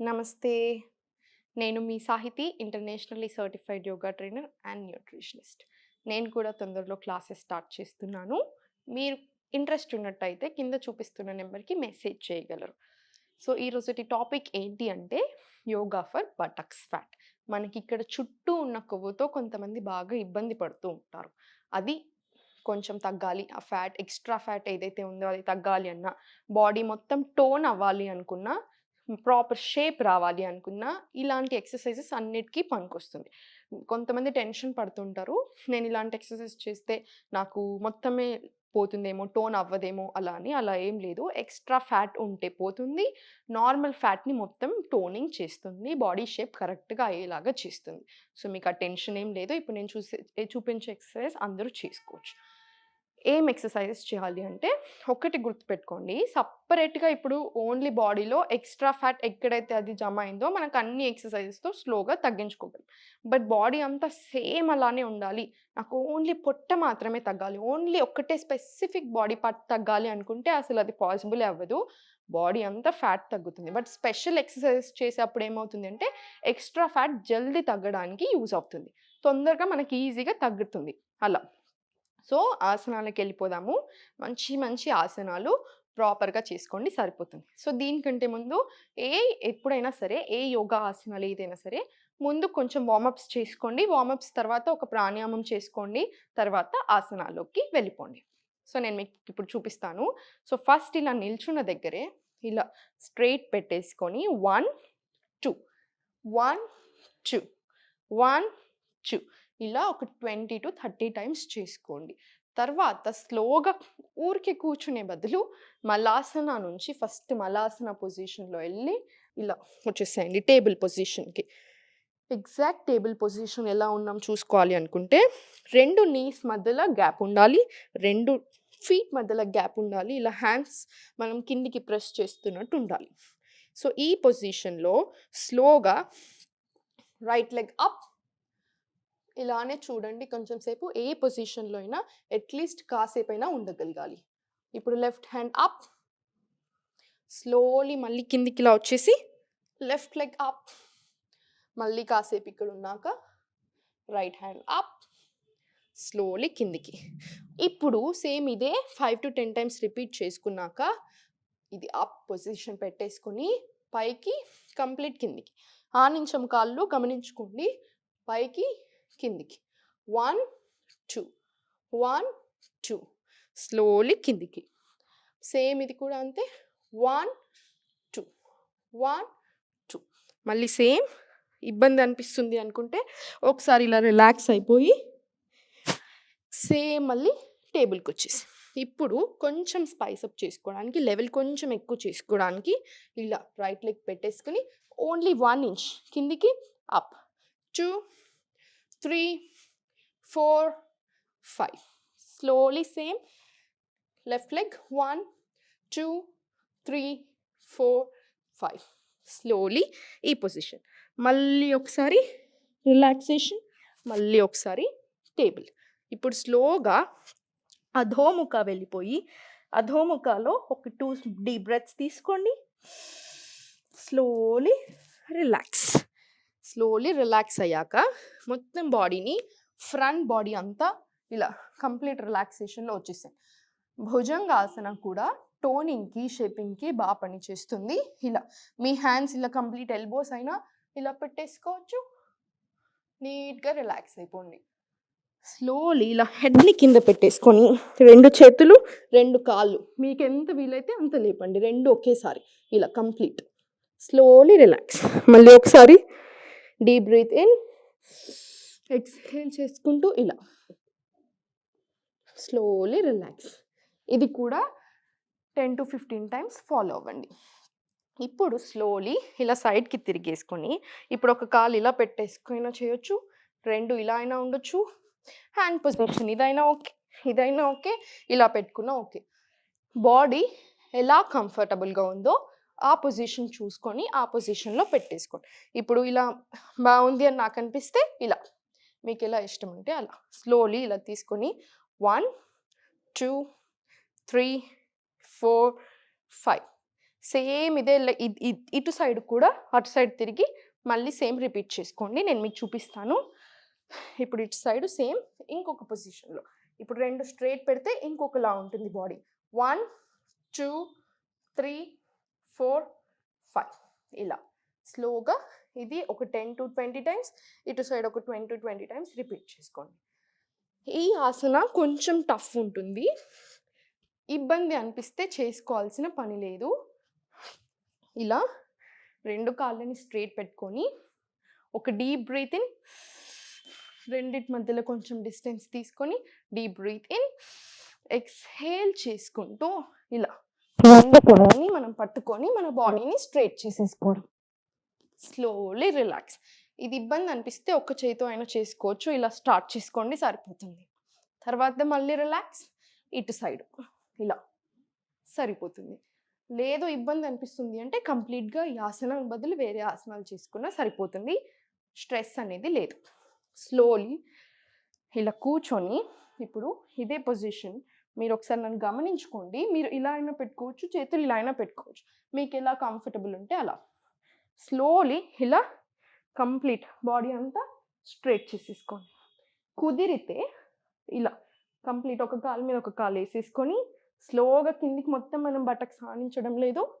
నమస్తే. నేను మీ Sahiti internationally certified yoga trainer and nutritionist. నేను కూడా తొందరలో క్లాసెస్ స్టార్ట్ చేస్తున్నాను. మీరు ఇంట్రెస్ట్ ఉన్నట్టయితే కింద చూపిస్తున్న నెంబర్కి మెసేజ్ చేయగలరు. సో ఈరోజుటి టాపిక్ ఏంటి అంటే యోగా ఫర్ బటక్స్ ఫ్యాట్. మనకి ఇక్కడ చుట్టూ ఉన్న కొవ్వుతో కొంతమంది బాగా ఇబ్బంది పడుతూ ఉంటారు. అది కొంచెం తగ్గాలి. ఆ ఫ్యాట్ ఎక్స్ట్రా ఫ్యాట్ ఏదైతే ఉందో అది తగ్గాలి అన్నా బాడీ మొత్తం టోన్ అవ్వాలి అనుకున్నా ప్రాపర్ షేప్ రావాలి అనుకున్నా ఇలాంటి ఎక్సర్సైజెస్ అన్నిటికీ పనికొస్తుంది. కొంతమంది టెన్షన్ పడుతుంటారు. నేను ఇలాంటి ఎక్సర్సైజ్ చేస్తే నాకు మొత్తమే పోతుందేమో టోన్ అవ్వదేమో అలా అని అలా ఏం లేదు. ఎక్స్ట్రా ఫ్యాట్ ఉంటే పోతుంది. నార్మల్ ఫ్యాట్ని మొత్తం టోనింగ్ చేస్తుంది. బాడీ షేప్ కరెక్ట్గా అయ్యేలాగా చేస్తుంది. సో మీకు ఆ టెన్షన్ ఏం లేదు. ఇప్పుడు నేను చూసే చూపించే ఎక్సర్సైజ్ అందరూ చేసుకోవచ్చు. ఏం ఎక్సర్సైజెస్ చేయాలి అంటే ఒకటి గుర్తుపెట్టుకోండి. సపరేట్గా ఇప్పుడు ఓన్లీ బాడీలో ఎక్స్ట్రా ఫ్యాట్ ఎక్కడైతే అది జమ అయిందో మనకు అన్ని ఎక్సర్సైజెస్తో స్లోగా తగ్గించుకోగలం. బట్ బాడీ అంతా సేమ్ అలానే ఉండాలి. నాకు ఓన్లీ పొట్ట మాత్రమే తగ్గాలి. ఓన్లీ ఒక్కటే స్పెసిఫిక్ బాడీ పార్ట్ తగ్గాలి అనుకుంటే అసలు అది పాసిబుల్ అవ్వదు. బాడీ అంతా ఫ్యాట్ తగ్గుతుంది. బట్ స్పెషల్ ఎక్సర్సైజెస్ చేసేటప్పుడు ఏమవుతుంది అంటే ఎక్స్ట్రా ఫ్యాట్ జల్దీ తగ్గడానికి యూజ్ అవుతుంది. తొందరగా మనకి ఈజీగా తగ్గుతుంది. అలా. సో ఆసనాలకు వెళ్ళిపోదాము. మంచి మంచి ఆసనాలు ప్రాపర్గా చేసుకోండి సరిపోతుంది. సో దీనికంటే ముందు ఏ ఎప్పుడైనా సరే ఏ యోగా ఆసనాలు ఏదైనా సరే ముందు కొంచెం వార్మప్స్ చేసుకోండి. వార్మప్స్ తర్వాత ఒక ప్రాణాయామం చేసుకోండి. తర్వాత ఆసనాల్లోకి వెళ్ళిపోండి. సో నేను మీకు ఇప్పుడు చూపిస్తాను. సో ఫస్ట్ ఇలా నిల్చున్న దగ్గరే ఇలా స్ట్రైట్ పెట్టేసుకొని one two one two one two. ఇలా ఒక ట్వంటీ టు థర్టీ టైమ్స్ చేసుకోండి. తర్వాత స్లోగా ఊరికి కూర్చునే బదులు మలాసన నుంచి ఫస్ట్ మలాసన పొజిషన్లో వెళ్ళి ఇలా వచ్చేసేయండి టేబుల్ పొజిషన్కి. ఎగ్జాక్ట్ టేబుల్ పొజిషన్ ఎలా ఉన్నాం చూసుకోవాలి అనుకుంటే రెండు నీస్ మధ్యలో గ్యాప్ ఉండాలి రెండు ఫీట్ మధ్యలో గ్యాప్ ఉండాలి ఇలా హ్యాండ్స్ మనం కిందికి ప్రెస్ చేస్తున్నట్టు ఉండాలి. సో ఈ పొజిషన్లో స్లోగా రైట్ లెగ్ అప్ ఇలానే చూడండి. కొంచెం సేపు ఏ పొజిషన్లో అయినా అట్లీస్ట్ కాసేపు అయినా ఉండగలగాలి. ఇప్పుడు లెఫ్ట్ హ్యాండ్ అప్. స్లోలీ మళ్ళీ కిందికి ఇలా వచ్చేసి లెఫ్ట్ లెగ్ అప్. మళ్ళీ కాసేపు ఇక్కడ ఉన్నాక రైట్ హ్యాండ్ అప్. స్లోలీ కిందికి. ఇప్పుడు సేమ్ ఇదే five to ten times repeat చేసుకున్నాక ఇది అప్ పొజిషన్ పెట్టేసుకొని పైకి కంప్లీట్ కిందికి. ఆ కాళ్ళు గమనించుకోండి. పైకి కిందికి. One two. One two. Slowly కిందికి. సేమ్ ఇది కూడా అంతే. One two. One two. మళ్ళీ సేమ్ ఇబ్బంది అనిపిస్తుంది అనుకుంటే ఒకసారి ఇలా రిలాక్స్ అయిపోయి సేమ్ మళ్ళీ టేబుల్కి వచ్చేసి. ఇప్పుడు కొంచెం స్పైస్ అప్ చేసుకోవడానికి లెవెల్ కొంచెం ఎక్కువ చేసుకోవడానికి ఇలా రైట్ లెగ్ పెట్టేసుకుని ఓన్లీ వన్ ఇంచ్ కిందికి up. Two three four five slowly same left leg one two three four five slowly ఈ పొజిషన్ మళ్ళీ ఒకసారి రిలాక్సేషన్ మళ్ళీ ఒకసారి టేబుల్ ఇప్పుడు స్లోగా అధోముఖ వెళ్ళిపోయి అధోముఖలో ఒక టూ డీప్ బ్రెత్స్ తీసుకోండి. స్లోలీ రిలాక్స్ స్లోలీ రిలాక్స్ అయ్యాక మొత్తం బాడీని ఫ్రంట్ బాడీ అంతా ఇలా కంప్లీట్ రిలాక్సేషన్లో వచ్చేసాయి. భుజంగాసనం కూడా టోనింగ్కి షేపింగ్కి బాగా పనిచేస్తుంది ఇలా మీ హ్యాండ్స్ ఇలా కంప్లీట్ ఎల్బోస్ అయినా ఇలా పెట్టేసుకోవచ్చు. నీట్గా రిలాక్స్ అయిపోండి. స్లోలీ ఇలా హెడ్ని కింద పెట్టేసుకొని రెండు చేతులు రెండు కాళ్ళు మీకు ఎంత వీలైతే అంత లేపండి. రెండు ఒకేసారి ఇలా కంప్లీట్ స్లోలీ రిలాక్స్ మళ్ళీ ఒకసారి డీప్ బ్రీత్ ఇన్ ఎక్స్హేల్ చేసుకుంటూ ఇలా. స్లోలీ రిలాక్స్ ఇది కూడా ten to fifteen times follow అవ్వండి. ఇప్పుడు స్లోలీ ఇలా సైడ్కి తిరిగేసుకొని ఇప్పుడు ఒక కాలు ఇలా పెట్టేసుకుని చేయొచ్చు. రెండు ఇలా అయినా ఉండొచ్చు. హ్యాండ్ పొజిషన్ ఇదైనా ఓకే. ఇదైనా ఓకే. ఇలా పెట్టుకున్నా ఓకే. బాడీ ఎలా కంఫర్టబుల్గా ఉందో ఆ పొజిషన్ చూసుకొని ఆ పొజిషన్లో పెట్టేసుకోండి. ఇప్పుడు ఇలా బాగుంది అని నాకు అనిపిస్తే ఇలా. మీకు ఎలా ఇష్టం ఉంటే అలా. స్లోలీ ఇలా తీసుకొని one two three four five same ఇదే ఇ- ఇటు సైడ్ కూడా అటు సైడ్ తిరిగి మళ్ళీ సేమ్ రిపీట్ చేసుకోండి. నేను మీకు చూపిస్తాను. ఇప్పుడు ఇటు సైడ్ సేమ్ ఇంకొక పొజిషన్లో ఇప్పుడు రెండు స్ట్రైట్ పెడితే ఇంకొకలా ఉంటుంది body one two three four five ఇలా. స్లోగా ఇది ఒక టెన్ టు ట్వంటీ టైమ్స్ ఇటు సైడ్ ఒక twenty to twenty times repeat చేసుకోండి. ఈ ఆసన కొంచెం టఫ్ ఉంటుంది. ఇబ్బంది అనిపిస్తే చేసుకోవాల్సిన పని లేదు. ఇలా రెండు కాళ్ళని స్ట్రైట్ పెట్టుకొని ఒక డీప్ బ్రీత్ ఇన్ రెండిటి మధ్యలో కొంచెం డిస్టెన్స్ తీసుకొని డీప్ బ్రీత్ ఇన్ ఎక్స్హేల్ చేసుకుంటూ ఇలా. రెండు మనం పట్టుకొని మన బాడీని స్ట్రైట్ చేసేసుకోవడం. Slowly relax. ఇది ఇబ్బంది అనిపిస్తే ఒక్క చేతితో అయినా చేసుకోవచ్చు. ఇలా స్టార్ట్ చేసుకోండి సరిపోతుంది. తర్వాత మళ్ళీ రిలాక్స్ ఇటు సైడ్. ఇలా సరిపోతుంది. లేదు ఇబ్బంది అనిపిస్తుంది అంటే కంప్లీట్గా ఈ ఆసనం బదులు వేరే ఆసనాలు చేసుకున్నా సరిపోతుంది. స్ట్రెస్ అనేది లేదు. స్లోలీ ఇలా కూర్చొని ఇప్పుడు ఇదే పొజిషన్ మీరు ఒకసారి నన్ను గమనించుకోండి. మీరు ఇలా అయినా పెట్టుకోవచ్చు చేతులు ఇలా అయినా పెట్టుకోవచ్చు. మీకు ఎలా కంఫర్టబుల్ ఉంటే అలా. స్లోలీ ఇలా కంప్లీట్ బాడీ అంతా స్ట్రైట్ చేసేసుకోండి. కుదిరితే ఇలా కంప్లీట్ ఒక కాలు మీద ఒక కాలు వేసేసుకొని స్లోగా కిందికి మొత్తం మనం బట్టకు సాధించడం లేదు.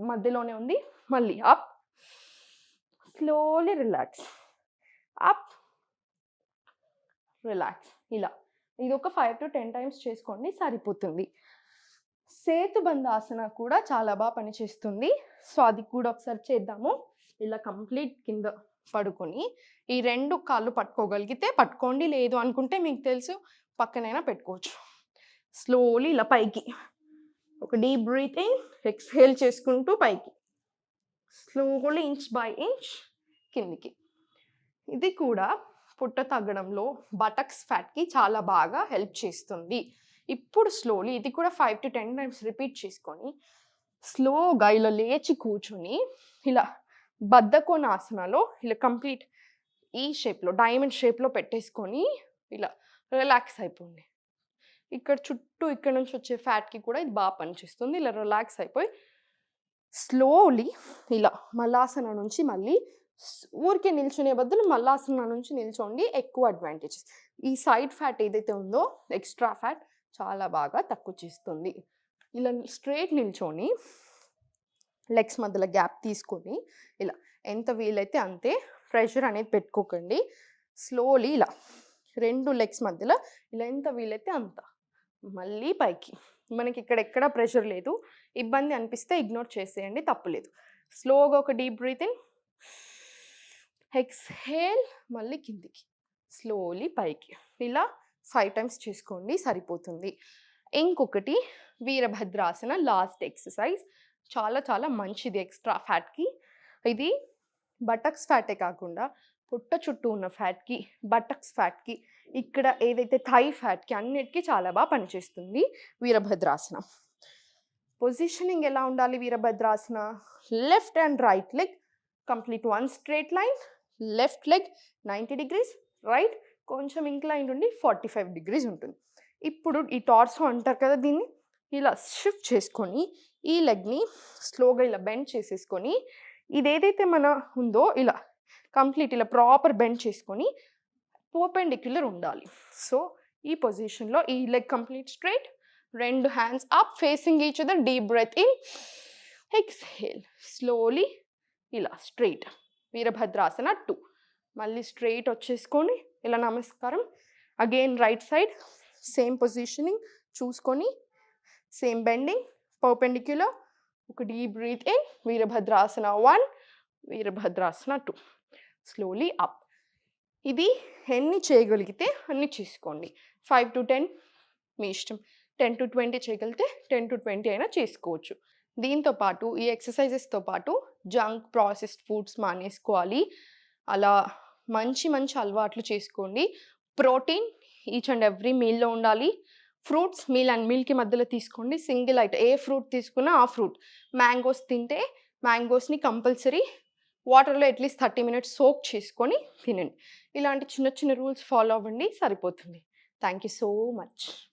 మధ్యలోనే ఉంది. మళ్ళీ up slowly relax up relax ఇలా. ఇది ఒక ఫైవ్ టు టెన్ టైమ్స్ చేసుకోండి సరిపోతుంది. సేతుబంధ ఆసన కూడా చాలా బాగా పనిచేస్తుంది. సో అది కూడా ఒకసారి చేద్దాము. ఇలా కంప్లీట్ కింద పడుకొని ఈ రెండు కాళ్ళు పట్టుకోగలిగితే పట్టుకోండి లేదు అనుకుంటే మీకు తెలుసు పక్కనైనా పెట్టుకోవచ్చు. స్లోలీ ఇలా పైకి. ఒక డీప్ బ్రీతింగ్ ఎక్స్హేల్ చేసుకుంటూ పైకి. స్లోలీ ఇంచ్ బై ఇంచ్ కిందికి. ఇది కూడా పుట్ట తగ్గడంలో బటక్స్ ఫ్యాట్కి చాలా బాగా హెల్ప్ చేస్తుంది. ఇప్పుడు స్లోలీ ఇది కూడా five to ten times repeat చేసుకొని స్లోగా ఇలా లేచి కూర్చొని ఇలా బద్ధకోనాసనలో ఇలా కంప్లీట్ ఈ షేప్లో డైమండ్ షేప్లో పెట్టేసుకొని ఇలా రిలాక్స్ అయిపోండి. ఇక్కడ చుట్టూ ఇక్కడ నుంచి వచ్చే ఫ్యాట్కి కూడా ఇది బాగా పనిచేస్తుంది. ఇలా రిలాక్స్ అయిపోయి స్లోలీ ఇలా మల్లాసన నుంచి మళ్ళీ ఊరికే నిల్చునే బదులు మల్లాసన నుంచి నిల్చోండి ఎక్కువ అడ్వాంటేజెస్ ఈ సైడ్ ఫ్యాట్ ఏదైతే ఉందో ఎక్స్ట్రా ఫ్యాట్ చాలా బాగా తక్కువ చేస్తుంది. ఇలా స్ట్రైట్ నిల్చొని లెగ్స్ మధ్యలో గ్యాప్ తీసుకొని ఇలా ఎంత వీలైతే అంతే ప్రెషర్ అనేది పెట్టుకోకండి. స్లోలీ ఇలా రెండు లెగ్స్ మధ్యలో ఇలా ఎంత వీలైతే అంత మళ్ళీ పైకి. మనకి ఇక్కడ ఎక్కడ ప్రెషర్ లేదు. ఇబ్బంది అనిపిస్తే ఇగ్నోర్ చేసేయండి తప్పులేదు స్లోగా ఒక డీప్ బ్రీతింగ్ ఎక్స్హేల్ మళ్ళీ కిందికి. స్లోలీ పైకి. ఇలా ఫైవ్ టైమ్స్ చేసుకోండి సరిపోతుంది. ఇంకొకటి వీరభద్రాసన లాస్ట్ ఎక్సర్సైజ్. చాలా చాలా మంచిది ఎక్స్ట్రా ఫ్యాట్కి. ఇది బటక్స్ ఫ్యాటే కాకుండా పుట్ట చుట్టూ ఉన్న ఫ్యాట్కి బటక్స్ ఫ్యాట్కి ఇక్కడ ఏదైతే థై ఫ్యాట్కి అన్నిటికీ చాలా బాగా పనిచేస్తుంది వీరభద్రాసనం. పొజిషనింగ్ ఎలా ఉండాలి Virabhadrasana? Left and right leg complete one straight line. Left leg ninety degrees right కొంచెం ఇంక్లైన్ ఉండి ఫార్టీ ఫైవ్ డిగ్రీస్ ఉంటుంది. ఇప్పుడు ఈ టార్సో అంటారు కదా దీన్ని ఇలా షిఫ్ట్ చేసుకొని ఈ లెగ్ని స్లోగా ఇలా బెండ్ చేసేసుకొని ఇది ఏదైతే మన ఉందో ఇలా కంప్లీట్ ఇలా ప్రాపర్ బెండ్ చేసుకొని పర్పెండిక్యులర్ ఉండాలి. సో ఈ పొజిషన్లో ఈ లెగ్ కంప్లీట్ స్ట్రైట్ రెండు hands up facing each other deep breath in exhale slowly ఇలా స్ట్రైట్ వీరభద్రాసన టూ. మళ్ళీ స్ట్రైట్ వచ్చేసుకొని ఇలా నమస్కారం. Again right side same positioning చూసుకొని సేమ్ బెండింగ్ పర్పెండిక్యులర్ ఒక deep breath in Virabhadrasana one Virabhadrasana two slowly up ఇది ఎన్ని చేయగలిగితే అన్ని చేసుకోండి. ఫైవ్ టు టెన్ మీ ఇష్టం. టెన్ టు ట్వంటీ చేయగలిగితే టెన్ టు ట్వంటీ అయినా చేసుకోవచ్చు. దీంతో పాటు ఈ ఎక్సర్సైజెస్తో పాటు జంక్ ప్రాసెస్డ్ ఫుడ్స్ మానేసుకోవాలి. అలా మంచి మంచి అలవాట్లు చేసుకోండి. ప్రోటీన్ ఈచ్ అండ్ ఎవ్రీ మీల్లో ఉండాలి. ఫ్రూట్స్ మీల్ అండ్ మీల్కి మధ్యలో తీసుకోండి. సింగిల్ ఐటమ్ ఏ ఫ్రూట్ తీసుకున్నా ఆ ఫ్రూట్. మ్యాంగోస్ తింటే మ్యాంగోస్ని కంపల్సరీ వాటర్లో at least thirty minutes soak చేసుకొని తినండి. ఇలాంటి చిన్న చిన్న రూల్స్ ఫాలో అవ్వండి. సరిపోతుంది. Thank you so much.